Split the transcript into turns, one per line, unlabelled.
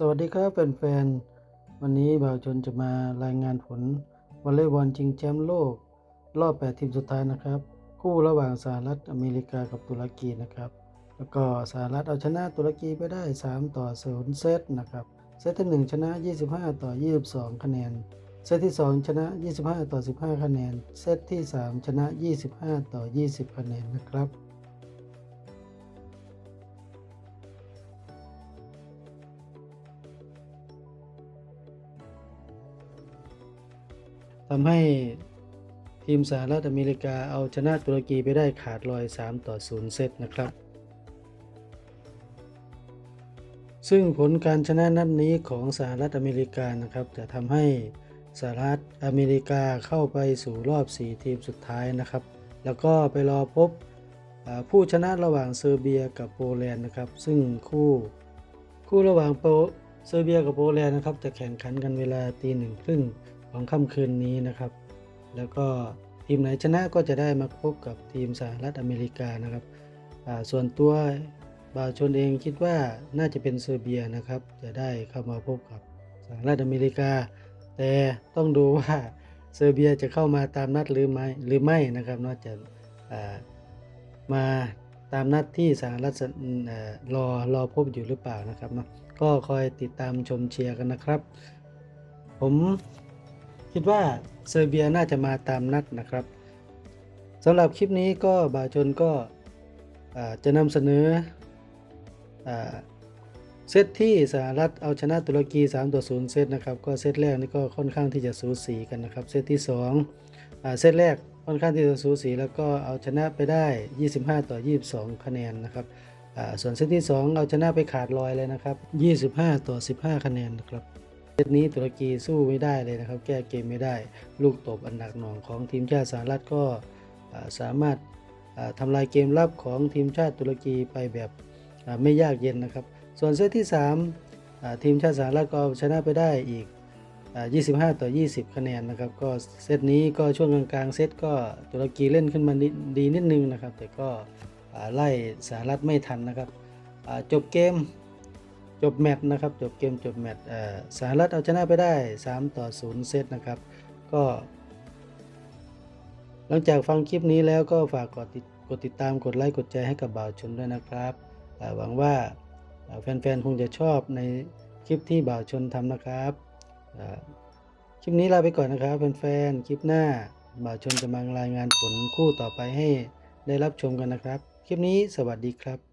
สวัสดีครับแฟนๆ วันนี้บ่าวชนจะมารายงานผลวอลเลย์บอลชิงแชมป์โลก รอบ 8 ทีมสุดท้ายนะครับ คู่ระหว่างสหรัฐอเมริกากับตุรกีนะครับ แล้วก็สหรัฐเอาชนะตุรกีไปได้ 3 ต่อ 0 เซตนะครับ เซตที่ 1 ชนะ 25 ต่อ 22 คะแนน เซตที่ 2 ชนะ 25 ต่อ 15 คะแนน เซตที่ 3 ชนะ 25 ต่อ 20 คะแนนนะครับ ทำให้ทีมสหรัฐอเมริกาเอาชนะตุรกีไปได้ขาดลอย 3 ต่อ 0 เซตนะครับ ซึ่งผลการชนะนัดนนี้ของสหรัฐอเมริกานะครับ จะทำให้สหรัฐอเมริกาเข้าไปสู่รอบ 4 ทีมสุดท้ายนะครับ แล้วก็ไปรอพบผู้ชนะระหว่างเซอร์เบียกับโปแลนด์นะครับ ซึ่งคู่คู่ระหว่างโปเซอร์เบียกับโปแลนด์นะครับ จะแข่งขันกันเวลาตีหนึ่งครึ่ง ของค่ำคืนนี้นะครับ แล้วก็ทีมไหนชนะก็จะได้มาพบกับทีมสหรัฐอเมริกานะครับส่วนตัวบ่าวชนเองคิดว่าน่าจะเป็นเซอร์เบียนะครับ จะได้เข้ามาพบกับสหรัฐอเมริกา แต่ต้องดูว่าเซอร์เบียจะเข้ามาตามนัดหรือไม่หรือไม่นะครับนอกจากมาตามนัดที่สหรัฐรอรอพบอยู่หรือเปล่านะครับเนาะก็คอยติดตามชมเชียร์กันนะครับ ผม คิดว่าเซอร์เบียน่าจะมาตามนัดนะครับสำหรับคลิปนี้ก็บาวชนก็จะนำเสนอเซตที่สหรัฐเอาชนะตุรกี3ต่อ0เซตนะครับก็เซตแรกนี่ก็ค่อนข้างที่จะสูสีกันนะครับเซตที่2อ่าเซตแรกค่อนข้างที่จะสูสีแล้วก็เอาชนะไปได้ 25 ต่อ 22 คะแนนนะครับส่วนเซตที่ 2 เอาชนะไปขาดลอยเลยนะครับ 25 ต่อ 15 คะแนนนะครับ ซตนี้ตุรกีสู้ไม่ได้เลยนะครับ แก้เกมไม่ได้ ลูกตบอันหนักหน่วงของทีมชาติสหรัฐก็สามารถอ่าทำลายเกมรับของทีมชาติตุรกีไปแบบไม่ยากเย็นนะครับ ส่วนเซตที่ 3 ทีมชาติสหรัฐก็ชนะไปได้อีก 25 ต่อ 20 คะแนนนะครับ ก็เซตนี้ก็ช่วงกลางๆเซตก็ตุรกีเล่นขึ้นมานิดดีนิดนึงนะครับ แต่ก็ไล่สหรัฐไม่ทันนะครับจบเกม จบแมตช์นะครับ จบเกมจบแมตช์สหรัฐเอาชนะไปได้ 3 ต่อ 0 เซตนะครับ ก็ หลังจากฟังคลิปนี้แล้วก็ฝากกดติดกดติดตามกดไลค์กดแชร์ให้กับบ่าวชนด้วยนะครับหวังว่าแฟนๆ คงจะชอบในคลิปที่บ่าวชนทำนะครับคลิปนี้ลาไปก่อนนะครับแฟนๆ คลิปหน้าบ่าวชนจะมารายงานผลคู่ต่อไปให้ได้รับชมกันนะครับ คลิปนี้สวัสดีครับ